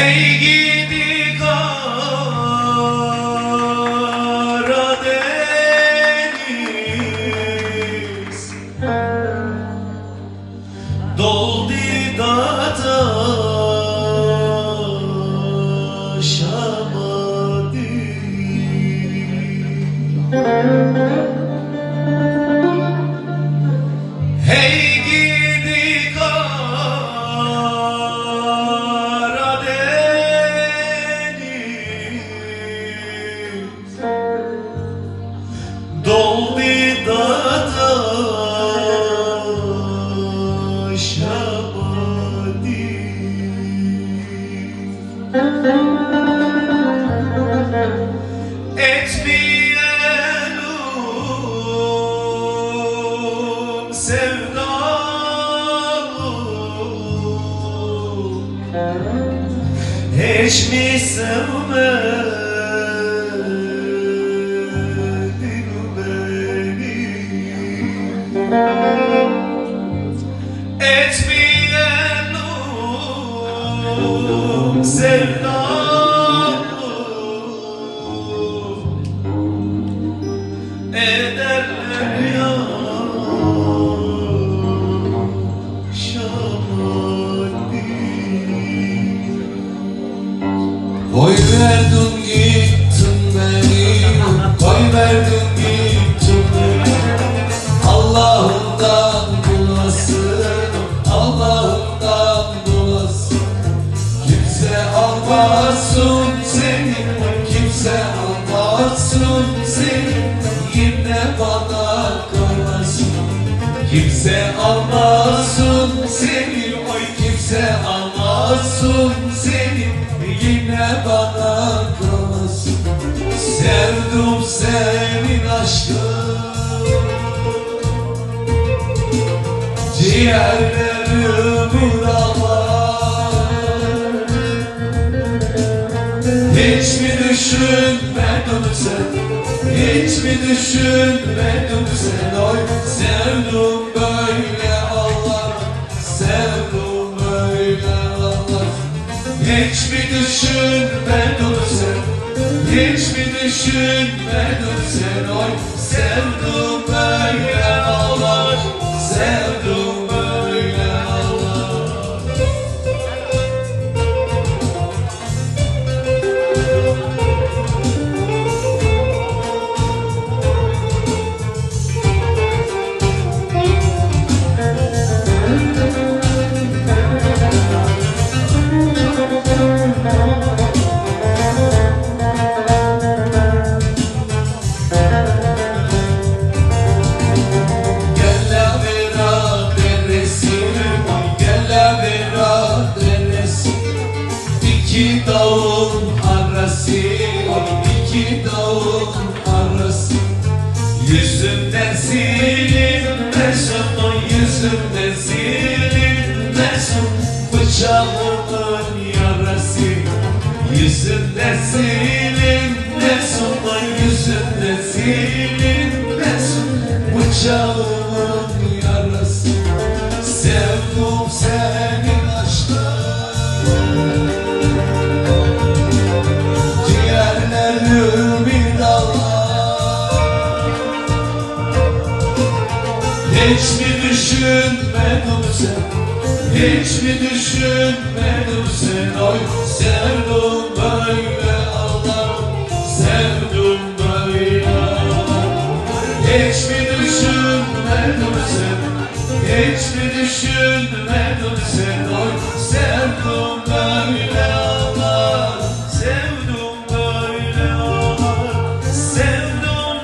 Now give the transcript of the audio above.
Hey gidi Karadeniz Doldu da taşamadı Hiç mi sevmedin beni sevdan almasın seni Kimse almasın seni. Yine bana kalmasın Kimse almasın seni Oy kimse almasın seni. Yine bana kalmasın Sevdim senin aşkın Ciğerlerimi dağlar Hiç mi düşünmedin sen Hiç mi düşünmedin sen Oy sevdim böyle Allah Sevdim böyle Allah Hiç mi düşünmedin sen Hiç mi düşünmedin sen Oy sevdim böyle İki dağın arası, iki dağın arası. Yüzümden silinmesin, o yüzümden silinmesin. Bıçağımın yarası, yüzümden silinmesin, Hiç mi düşünmedin sen? Hiç mi düşünmedin sen? Oy sevdim böyle Allah Sevdim böyle Hiç mi düşünmedin sen? Hiç mi düşünmedin sen